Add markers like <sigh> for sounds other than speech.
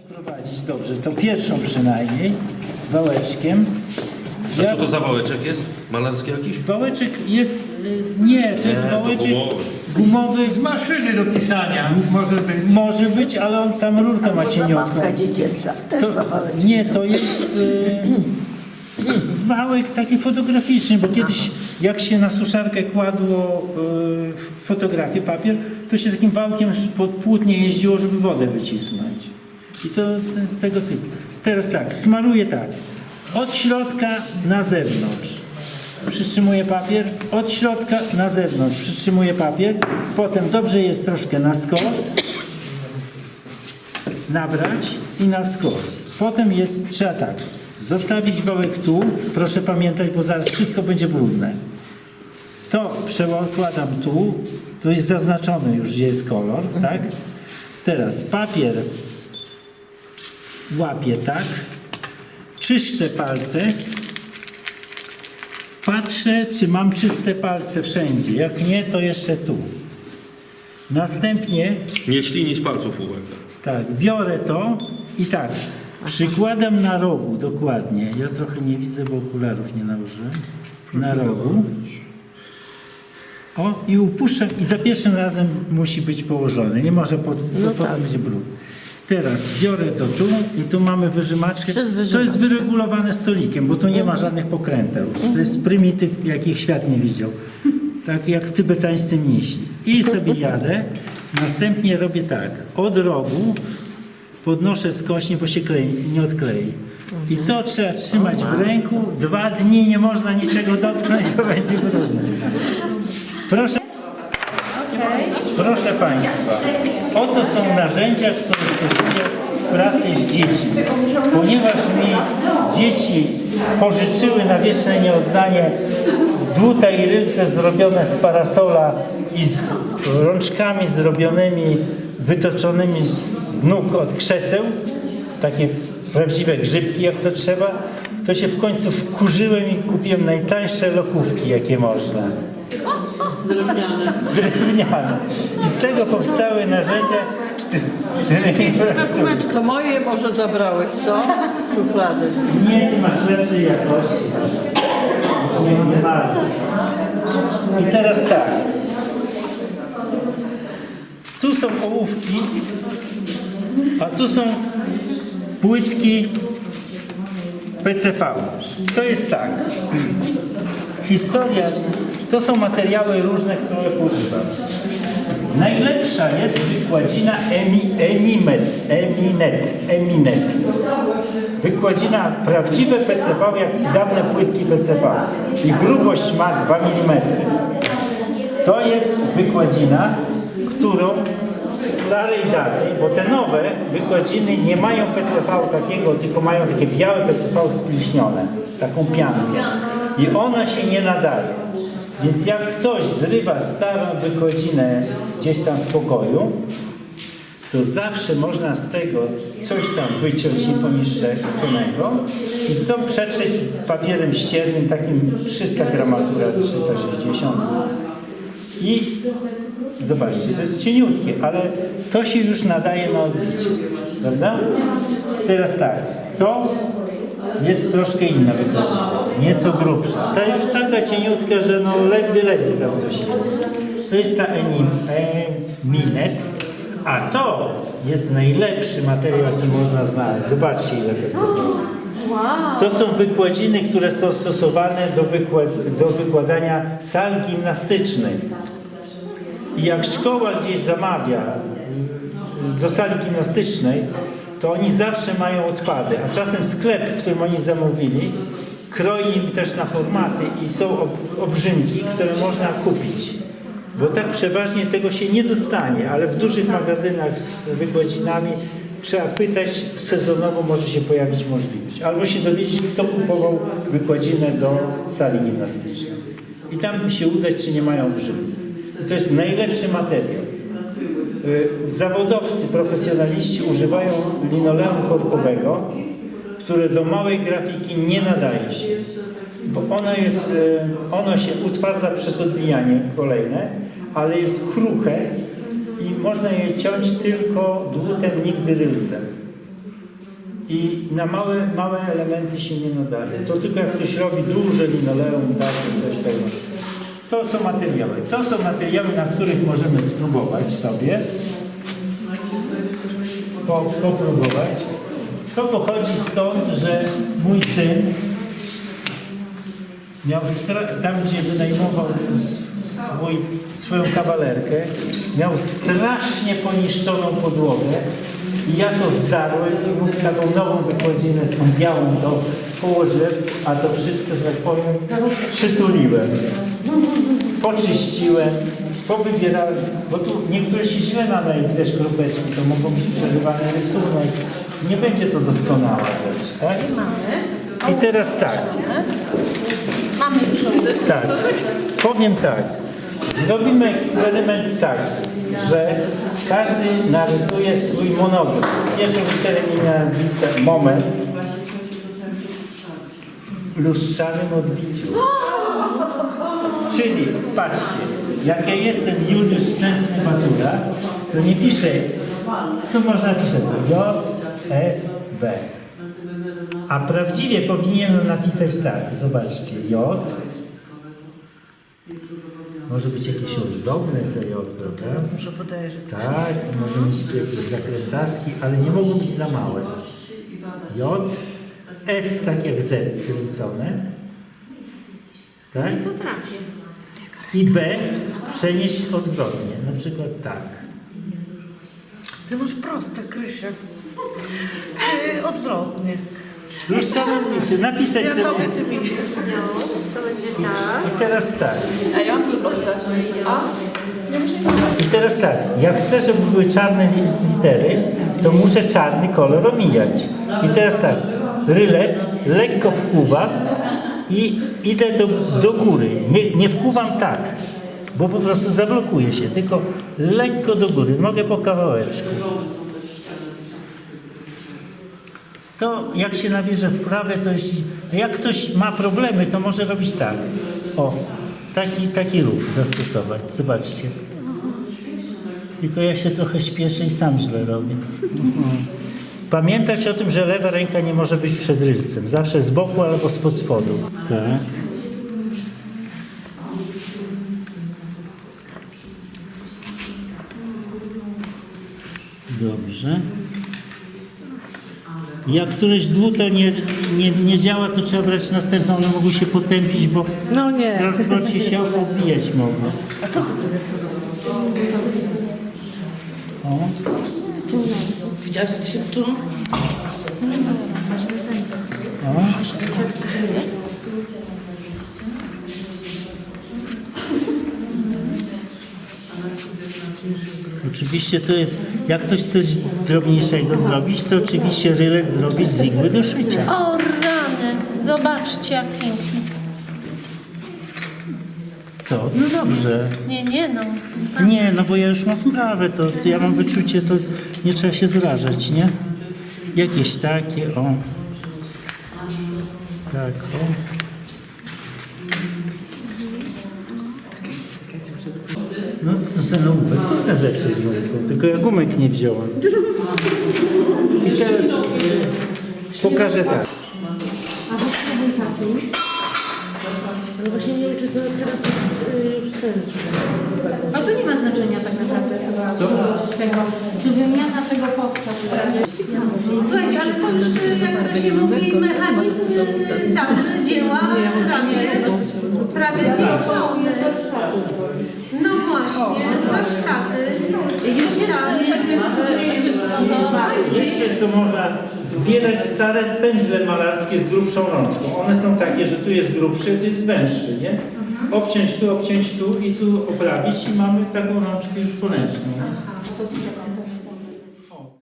Sprowadzić dobrze, to pierwszą przynajmniej, wałeczkiem. A Ja, co to za wałeczek jest? Malarski jakiś? wałeczek jest, y, nie, to jest Nie, to wałeczek gumowy. gumowy, Z maszyny do pisania może być. może być, ale on tam rurkę ma cieniutką. Zabawka dziecięca, też To, nie, to jest y, <clears throat> wałek taki fotograficzny, bo kiedyś jak się na suszarkę kładło y, fotografię, papier, to się takim wałkiem pod płótnie jeździło, żeby wodę wycisnąć. I to te, tego typu. Teraz tak, smaruję tak. Od środka na zewnątrz. Przytrzymuję papier, od środka na zewnątrz przytrzymuję papier, potem dobrze jest troszkę na skos, nabrać i na skos. Potem jest, trzeba tak, zostawić wałek tu, proszę pamiętać, bo zaraz wszystko będzie brudne. To przekładam tu, to jest zaznaczony już, gdzie jest kolor, tak? Teraz papier łapię tak, czyszczę palce, patrzę, czy mam czyste palce wszędzie. Jak nie, to jeszcze tu. Następnie Nie ślini z palców uwaga. tak, biorę to i tak, przykładam na rogu dokładnie. Ja trochę nie widzę, bo okularów nie nałożyłem. Na rogu. O, i upuszczam i za pierwszym razem musi być położony. Nie może pod, No potem tak. będzie brud. Teraz biorę to tu i tu mamy wyżymaczkę. To jest wyregulowane stolikiem, bo tu nie ma żadnych pokręteł. To jest prymityw, jakich świat nie widział. Tak jak tybetańscy mnisi. I sobie jadę. Następnie robię tak. Od rogu podnoszę skośnie, bo się klei, nie odklei. I to trzeba trzymać w ręku. Dwa dni nie można niczego dotknąć, bo będzie brudne. Proszę. Proszę Państwa, oto są narzędzia, które stosuję w pracy z dziećmi. Ponieważ mi dzieci pożyczyły na wieczne nieoddanie dłuta i rylce zrobione z parasola i z rączkami zrobionymi, wytoczonymi z nóg od krzeseł, takie prawdziwe grzybki jak to trzeba, to się w końcu wkurzyłem i kupiłem najtańsze lokówki jakie można drewniane. I z tego powstały narzędzia. To moje może zabrałeś, co? Szuflady. Nie, ty masz lepszej jakości. Nie ma. I teraz tak. Tu są ołówki, a tu są płytki PCV. To jest tak. Historia, to są materiały różne, które używam. Najlepsza jest wykładzina Emi, Emimet, Eminet, Eminet. Wykładzina prawdziwe PCV, jak dawne płytki PCV. I grubość ma 2 mm. To jest wykładzina, którą starej daty, bo te nowe wykładziny nie mają PCV takiego, tylko mają takie białe PCV spliśnione, taką piankę. I ona się nie nadaje. Więc jak ktoś zrywa starą wykładzinę gdzieś tam z pokoju, to zawsze można z tego coś tam wyciąć niepomieszczonego i to przetrzeć papierem ściernym, takim 300 gramatura, 360. I zobaczcie, to jest cieniutkie, ale to się już nadaje na odbicie, prawda? Teraz tak, to jest troszkę inna wykładzina, nieco grubsza. Ta już taka cieniutka, że no ledwie, ledwie tam coś jest. To jest ta Enim, Eminet, a to jest najlepszy materiał, jaki można znaleźć. Zobaczcie ile PCB. To są wykładziny, które są stosowane do, wykład, do wykładania sal gimnastycznej. I jak szkoła gdzieś zamawia do sali gimnastycznej, to oni zawsze mają odpady, a czasem sklep, w którym oni zamówili, kroi im też na formaty i są ob, obrzymki, które można kupić. Bo tak przeważnie tego się nie dostanie, ale w dużych magazynach z wykładzinami trzeba pytać, sezonowo może się pojawić możliwość. Albo się dowiedzieć, kto kupował wykładzinę do sali gimnastycznej. I tam się udać, czy nie mają obrzymków. I to jest najlepszy materiał. Y, Zawodowcy, profesjonaliści używają linoleum korkowego, które do małej grafiki nie nadaje się, bo ono, jest, y, ono się utwarda przez odbijanie kolejne, ale jest kruche i można je ciąć tylko dłutem, nigdy rylcem. i na małe, małe elementy się nie nadaje. To tylko jak ktoś robi duże linoleum, takie coś tego. To są materiały. To są materiały, na których możemy spróbować sobie. Po, popróbować. To pochodzi stąd, że mój syn miał tam, gdzie wynajmował swój, swoją kawalerkę, miał strasznie poniszczoną podłogę i ja to zdarłem i mu taką nową wykładzinę z tą białą to położyłem, a to wszystko, że tak powiem, przytuliłem. Poczyściłem, powybierałem, bo tu niektóre się źle nadają też kropeczki, to mogą być przerywany rysunek. Nie będzie to doskonała rzecz, tak? I teraz tak. Mamy już Tak. Powiem tak. Zrobimy eksperyment tak, że każdy narysuje swój monogram. Pierwszą literę imienia nazwiska, moment. Lustrzanym odbiciu. Czyli, patrzcie, jak ja jestem Juliusz Szczęsny Matura, to nie piszę, tu można pisać to J, S, B. A prawdziwie powinienem napisać tak, zobaczcie, J, może być jakieś ozdobne te J, prawda? Muszę podaję, że Tak, może mieć tu jakieś zakrętaski, ale nie mogą być za małe. J, S tak jak Z skręcone. Tak? potrafię. I B przenieść odwrotnie, na przykład tak. Ty masz proste, Krysia. Yy, odwrotnie. Lustrzane odbicie, napisać Ja sobie. ty mi. No, to będzie tak. I teraz tak. A ja mam proste. A? I teraz tak, jak chcę, żeby były czarne li- litery, to muszę czarny kolor omijać. I teraz tak, rylec lekko wkuwam i idę do, do góry. Nie, nie wkuwam tak, bo po prostu zablokuję się, tylko lekko do góry. Mogę po kawałeczku. To jak się nabierze w prawe, to jeśli, jak ktoś ma problemy, to może robić tak. O, taki, taki ruch zastosować. Zobaczcie. Tylko ja się trochę śpieszę i sam źle robię. Pamiętać o tym, że lewa ręka nie może być przed rylcem. Zawsze z boku albo spod spodu. Tak. Dobrze. Jak któreś dłuto nie, nie, nie działa, to trzeba brać następną. One mogą się potępić, bo No nie. w transporcie się obijać mogą. O. Widziałeś jak się? O. Oczywiście to jest, jak ktoś chce drobniejszego zrobić, to oczywiście rylec zrobić z igły do szycia. O rany, zobaczcie jak pięknie. Co? No dobrze. Nie, nie no. Nie, no bo ja już mam wprawę, to, to ja mam wyczucie, to nie trzeba się zrażać, nie? Jakieś takie, o. Tak, o. No, ten ołówek, kilka rzeczy tylko ja gumek nie wziąłem. I teraz pokażę tak. A weź spróbuj Ale to nie ma znaczenia tak naprawdę chyba Co? tego, czy wymiana tego podczas pracy. Słuchajcie, ale to już y, jak to się mówi, mechanizm cały dzieła prawie, prawie zwiększony. No właśnie, warsztaty. Już tam. Jeszcze co można zbierać stare pędzle malarskie z grubszą rączką. One są takie, że tu jest grubszy, tu jest węższy, nie? Obciąć tu, obciąć tu i tu oprawić i mamy taką rączkę już poręczną. nie?